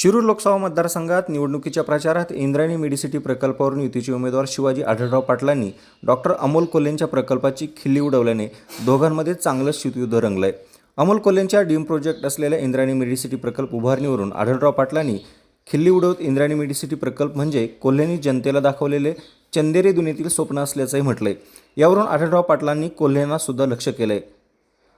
शिरूर लोकसभा मतदारसंघात निवडणुकीच्या प्रचारात इंद्रायणी मेडिसिटी प्रकल्पावरून युतीचे उमेदवार शिवाजी आढळराव पाटलांनी डॉक्टर अमोल कोल्हेंच्या प्रकल्पाची खिल्ली उडवल्याने दोघांमध्ये चांगलंच शीतयुद्ध रंगलंय. अमोल कोल्हेंच्या डीम प्रोजेक्ट असलेल्या इंद्रायणी मेडिसिटी प्रकल्प उभारणीवरून आढळराव पाटलांनी खिल्ली उडवत इंद्रायणी मेडिसिटी प्रकल्प म्हणजे कोल्हेंनी जनतेला दाखवलेले चंदेरी दुनियेतील स्वप्न असल्याचंही म्हटलंय. यावरून आढळराव पाटलांनी कोल्हेंना सुद्धा लक्ष केलंय.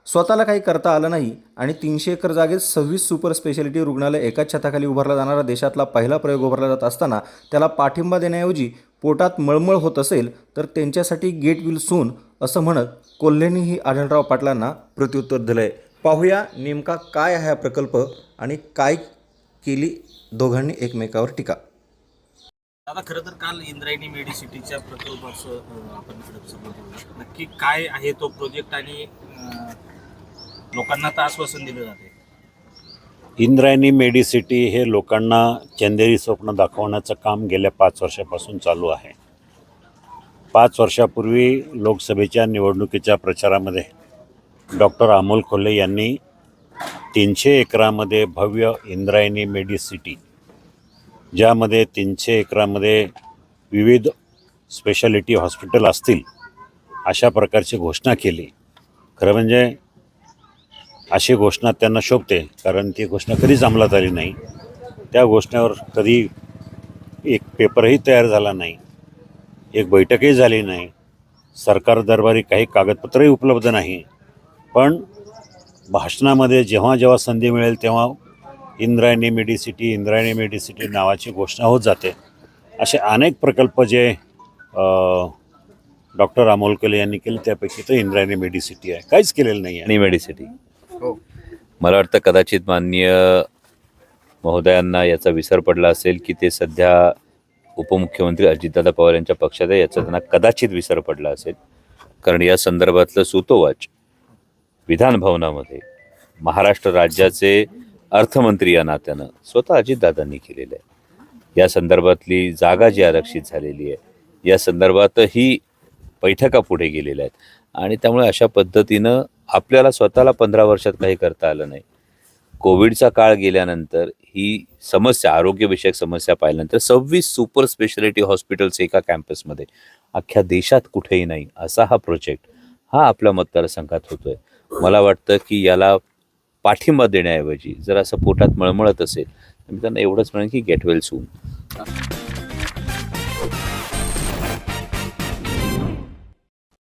स्वतःला काही करता आलं नाही आणि तीनशे एकर जागेत सव्वीस सुपर स्पेशालिटी रुग्णालय एकाच छताखाली उभारला जाणारा देशातला पहिला प्रयोग उभारला जात असताना त्याला पाठिंबा देण्याऐवजी पोटात मळमळ होत असेल तर त्यांच्यासाठी गेट विल सून असं म्हणत कोल्हेंनीही आढळराव पाटलांना प्रत्युत्तर दिलंय. पाहूया नेमका काय आहे हा प्रकल्प आणि काय केली दोघांनी एकमेकावर टीका. दादा खरं तर काल इंद्रायणी मेडिसिटीच्या प्रकल्पाचं आपण नक्की काय आहे तो प्रोजेक्ट आणि लोकांना तर आश्वासन दिलं जाते. इंद्रायणी मेडिसिटी हे लोकांना चंदेरी स्वप्न दाखवण्याचं काम गेल्या पाच वर्षापासून चालू आहे. पाच वर्षापूर्वी लोकसभेच्या निवडणुकीच्या प्रचारामध्ये डॉक्टर अमोल खोले यांनी तीनशे एकरामध्ये भव्य इंद्रायणी मेडिसिटी ज्यामध्ये तीनशे एकरामध्ये विविध स्पेशालिटी हॉस्पिटल असतील अशा प्रकारची घोषणा केली. खरं म्हणजे अशी घोषणा त्यांना शोभते कारण ती घोषणा कधीच अंमलात आली नाही. त्या घोषणेवर कधी एक पेपरही तयार झाला नाही एक बैठकही झाली नाही. सरकार दरबारी काही कागदपत्रही उपलब्ध नाही. पण भाषणामध्ये जेव्हा जेव्हा संधी मिळेल तेव्हा इंद्रायणी मेडिसिटी इंद्रायणी मेडिसिटी नावाची घोषणा होत जाते. असे अनेक प्रकल्प जे डॉक्टर अमोलकले यांनी केले त्यापैकी तर इंद्रायणी मेडिसिटी आहे. काहीच केलेलं नाही आहे. मेडिसिटी. हो. मला वाटतं कदाचित माननीय महोदयांना याचा विसर पडला असेल की ते सध्या उपमुख्यमंत्री अजितदादा पवार यांच्या पक्षात आहे याचा त्यांना कदाचित विसर पडला असेल. कारण या संदर्भातलं सुतोवाच विधान भवनामध्ये महाराष्ट्र राज्याचे अर्थमंत्री या नात्यानं स्वतः अजितदादांनी केलेलं आहे. या संदर्भातली जागा जी आरक्षित झालेली आहे या संदर्भातही बैठका पुढे गेलेल्या आहेत. आणि त्यामुळे अशा पद्धतीनं आपल्याला स्वतःला पंधरा वर्षात काही करता आलं नाही. कोविडचा काळ गेल्यानंतर ही समस्या आरोग्यविषयक समस्या पाहिल्यानंतर सव्वीस सुपर स्पेशालिटी हॉस्पिटल्स एका कॅम्पसमध्ये. अख्ख्या देशात कुठेही नाही असा हा प्रोजेक्ट हा आपल्या मतदारसंघात होतोय. मला वाटतं की याला पाठिंबा देण्याऐवजी जर असं पोटात मळमळत असेल तर मी त्यांना एवढंच म्हणेन की गेट वेल सून